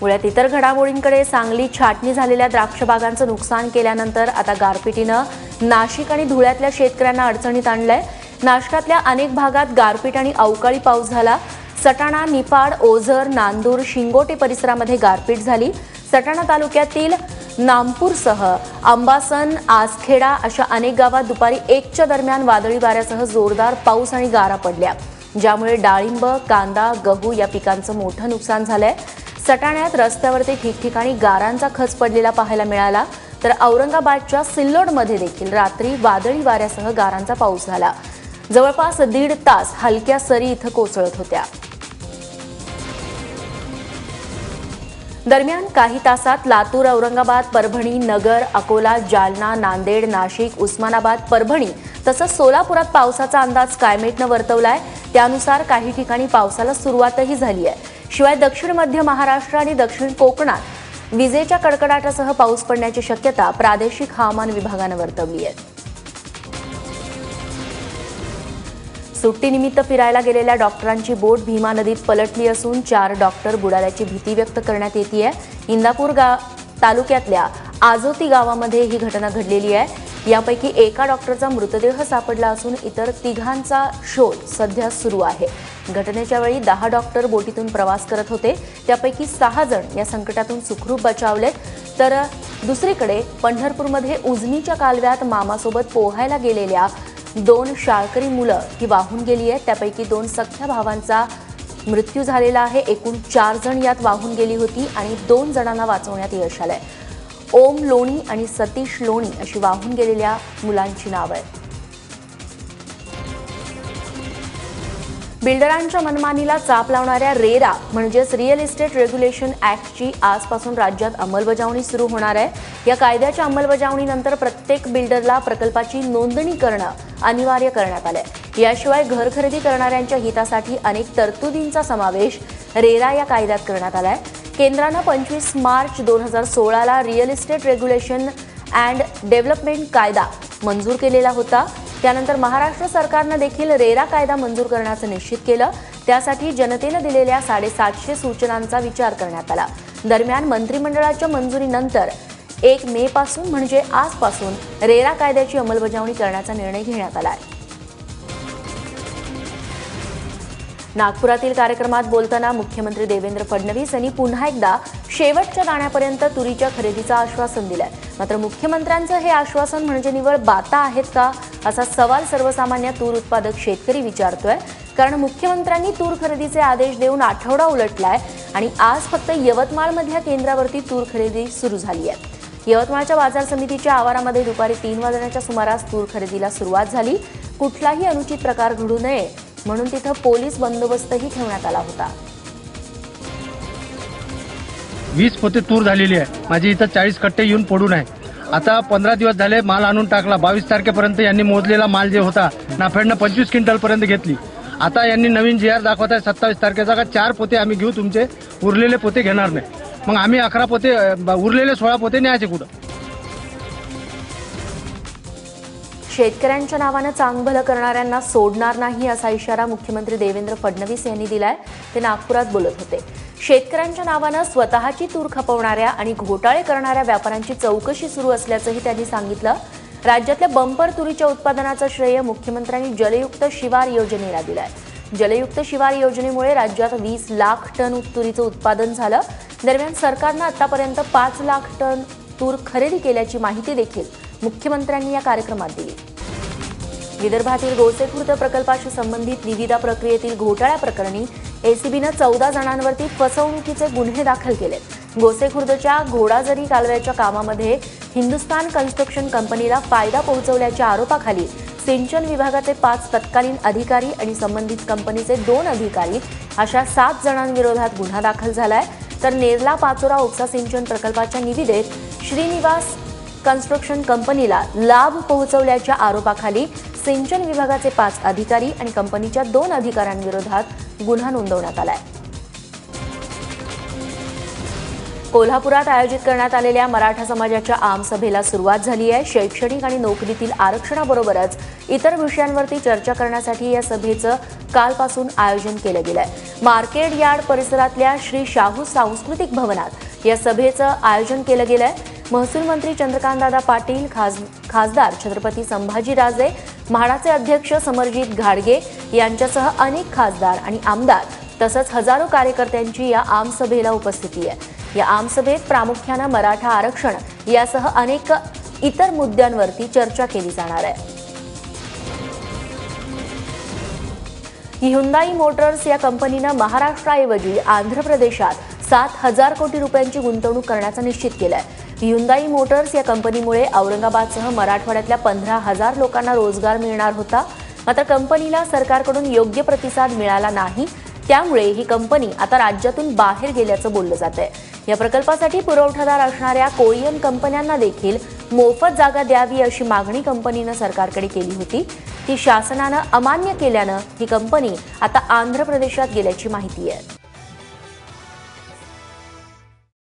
पुण्यात इतर घडामोडींकडे सांगली छाटणी झालेल्या द्राक्ष बागांचं नुकसान केल्यानंतर आता गारपिटीनं नाशिक आणि धुळ्यातल्या शेतकऱ्यांना अडचणीत आणलंय. नाशकातल्या अनेक भागात गारपीट आणि अवकाळी पाऊस झाला. सटाणा निपाड ओझर नांदूर शिंगोटे परिसरामध्ये गारपीट झाली. सटाणा तालुक्यातील नामपूरसह अंबासन आसखेडा अशा अनेक गावात दुपारी एकच्या दरम्यान वादळी वाऱ्यासह जोरदार पाऊस आणि गारा पडल्या. ज्यामुळे डाळिंब कांदा गहू या पिकांचं मोठं नुकसान झालंय. सटाण्यात रस्त्यावरती ठिकठिकाणी गारांचा खच पडलेला पाहायला मिळाला. तर औरंगाबादच्या सिल्लोडमध्ये देखील रात्री वादळी वाऱ्यासह गारांचा पाऊस झाला. जवळपास दीड तास हलक्या सरी इथं कोसळत होत्या. दरम्यान काही तासात लातूर औरंगाबाद परभणी नगर अकोला जालना नांदेड नाशिक उस्मानाबाद परभणी तसंच सोलापुरात पावसाचा अंदाज कायमेटनं वर्तवलाय. त्यानुसार काही ठिकाणी पावसाला सुरुवातही झाली आहे. शिवाय दक्षिण मध्य महाराष्ट्र आणि दक्षिण कोकणात विजेच्या कडकडाटासह पाऊस पडण्याची शक्यता प्रादेशिक हवामान विभागानं वर्तवली आहे. सुट्टीनिमित्त फिरायला गेलेल्या डॉक्टरांची बोट भीमा नदीत पलटली असून चार डॉक्टर बुडाल्याची भीती व्यक्त करण्यात येते इंदापूर गा तालुक्यातल्या आजोती गावामध्ये ही घटना घडलेली आहे. यापैकी एका डॉक्टरचा मृतदेह सापडला असून इतर तिघांचा शोध सध्या सुरू आहे. घटनेच्या वेळी दहा डॉक्टर बोटीतून प्रवास करत होते. त्यापैकी सहा जण या संकटातून सुखरूप बचावलेत. तर दुसरीकडे पंढरपूरमध्ये उजनीच्या कालव्यात मामासोबत पोहायला गेलेल्या दोन शाळकरी मुलं ही वाहून गेली आहेत. त्यापैकी दोन सख्या भावांचा मृत्यू झालेला आहे. एकूण चार जण यात वाहून गेली होती आणि दोन जणांना वाचवण्यात यश आलंय. ओम लोणी आणि सतीश लोणी अशी वाहून गेलेल्या मुलांची नावं आहेत. बिल्डरांच्या मनमानीला चाप लावणाऱ्या रेरा म्हणजेच रिअल इस्टेट रेग्युलेशन ॲक्टची आजपासून राज्यात अंमलबजावणी सुरू होणार आहे. या कायद्याच्या अंमलबजावणीनंतर प्रत्येक बिल्डरला प्रकल्पाची नोंदणी करणं अनिवार्य करण्यात आलंय. याशिवाय घर खरेदी करणाऱ्यांच्या हितासाठी अनेक तरतुदींचा समावेश रेरा या कायद्यात करण्यात आलाय. केंद्रानं पंचवीस मार्च दोन हजार सोळाला real estate regulation and development कायदा मंजूर केलेला होता. त्यानंतर महाराष्ट्र सरकारनं देखील रेरा कायदा मंजूर करण्याचं निश्चित केलं. त्यासाठी जनतेनं दिलेल्या साडेसातशे सूचनांचा विचार करण्यात आला. दरम्यान मंत्रिमंडळाच्या मंजुरीनंतर एक मे पासून म्हणजे आजपासून रेरा कायद्याची अंमलबजावणी करण्याचा निर्णय घेण्यात आला आहे नागपुरातील कार्यक्रमात बोलताना मुख्यमंत्री देवेंद्र फडणवीस यांनी पुन्हा एकदा शेवटच्या दाण्यापर्यंत तुरीच्या खरेदीचं आश्वासन दिलंय. मात्र मुख्यमंत्र्यांचं हे आश्वासन म्हणजे निवळ बाता आहेत का? असा सवाल सर्वसामान्य तूर उत्पादक शेतकरी विचारतोय. कारण मुख्यमंत्र्यांनी तूर खरेदीचे आदेश देऊन आठवडा उलटलाय आणि आज फक्त यवतमाळमधल्या केंद्रावरती तूर खरेदी सुरू झाली आहे. यवतमाळच्या बाजार समितीच्या आवारामध्ये दुपारी तीन वाजण्याच्या सुमारास तूर खरेदीला सुरुवात झाली. कुठलाही अनुचित प्रकार घडू नये म्हणून तिथं पोलीस बंदोबस्तही ठेवण्यात आला होता. वीस पोते तूर झालेली आहे. माझी इथं चाळीस कट्टे येऊन पडून आहे. आता पंधरा दिवस झाले माल आणून टाकला. बावीस तारखेपर्यंत यांनी मोजलेला माल जे होता नाफेडनं पंचवीस क्विंटल पर्यंत घेतली. आता यांनी नवीन जी आर दाखवत आहे सत्तावीस तारखेचा का चार पोते आम्ही घेऊ तुमचे उरलेले पोते घेणार नाही. मग आम्ही अकरा पोते उरलेले सोळा पोते न्यायचे कुठं? शेतकऱ्यांच्या नावानं चांगभलं करणाऱ्यांना सोडणार नाही असा इशारा मुख्यमंत्री देवेंद्र फडणवीस यांनी दिलाय. ते नागपुरात बोलत होते. शेतकऱ्यांच्या नावानं स्वतःची तूर खपवणाऱ्या आणि घोटाळे करणाऱ्या व्यापाऱ्यांची चौकशी सुरू असल्याचंही त्यांनी सांगितलं. राज्यातल्या बंपर तुरीच्या उत्पादनाचं श्रेय मुख्यमंत्र्यांनी जलयुक्त शिवार योजनेला दिलंय. जलयुक्त शिवार योजनेमुळे राज्यात वीस लाख टन तुरीचं उत्पादन झालं. दरम्यान सरकारनं आतापर्यंत पाच लाख टन तूर खरेदी केल्याची माहिती देखील मुख्यमंत्र्यांनी या कार्यक्रमात दिली. विदर्भातील गोसेखुर्द प्रकल्पाशी संबंधित निविदा प्रक्रियेतील घोटाळ्या प्रकरणी एसीबीनं चौदा जणांवरती फसवणुकीचे गुन्हे दाखल केलेत. गोसेखुर्दच्या घोडाजरी कालव्याच्या कामामध्ये हिंदुस्तान कन्स्ट्रक्शन कंपनीला फायदा पोहोचवल्याच्या आरोपाखाली सिंचन विभागाचे पाच तत्कालीन अधिकारी आणि संबंधित कंपनीचे दोन अधिकारी अशा सात जणांविरोधात गुन्हा दाखल झालाय. तर नेरला पाचोरा उपसा सिंचन प्रकल्पाच्या निविदेत श्रीनिवास कन्स्ट्रक्शन कंपनीला लाभ पोहोचवल्याच्या आरोपाखाली सिंचन विभागाचे पाच अधिकारी आणि कंपनीच्या दोन अधिकाऱ्यांविरोधात गुन्हा नोंदवण्यात आलाय. कोल्हापुरात आयोजित करण्यात आलेल्या मराठा समाजाच्या आमसभेला सुरुवात झाली आहे. शैक्षणिक आणि नोकरीतील आरक्षणाबरोबरच इतर विषयांवरती चर्चा करण्यासाठी या सभेचं कालपासून आयोजन केलं गेलं आहे मार्केट यार्ड परिसरातल्या श्री शाहू सांस्कृतिक भवनात या सभेचं आयोजन केलं गेलं आहे महसूल मंत्री चंद्रकांतदादा पाटील खास खासदार छत्रपती संभाजीराजे म्हाडाचे अध्यक्ष समरजित घाडगे यांच्यासह अनेक खासदार आणि आमदार तसंच हजारो कार्यकर्त्यांची या आमसभेला उपस्थिती आहे. या आमसभेत प्रामुख्यानं मराठा आरक्षण यासह अनेक इतर मुद्द्यांवरती चर्चा केली जाणार आहे. ह्युंदाई मोटर्स या कंपनीनं महाराष्ट्राऐवजी आंध्र प्रदेशात सात हजार कोटी रुपयांची गुंतवणूक करण्याचं निश्चित केलंय. ह्युंदाई मोटर्स या कंपनीमुळे औरंगाबादसह मराठवाड्यातल्या पंधरा हजार लोकांना रोजगार मिळणार होता. मात्र कंपनीला सरकारकडून योग्य प्रतिसाद मिळाला नाही. त्यामुळे ही कंपनी आता राज्यातून बाहेर गेल्याचं बोललं जात आहे या प्रकल्पासाठी पुरवठादार असणाऱ्या कोरियन कंपन्यांना देखील मोफत जागा द्यावी अशी मागणी कंपनीनं सरकारकडे केली होती. ती शासनानं अमान्य केल्यानं ही कंपनी आता आंध्र प्रदेशात गेल्याची माहिती आहे.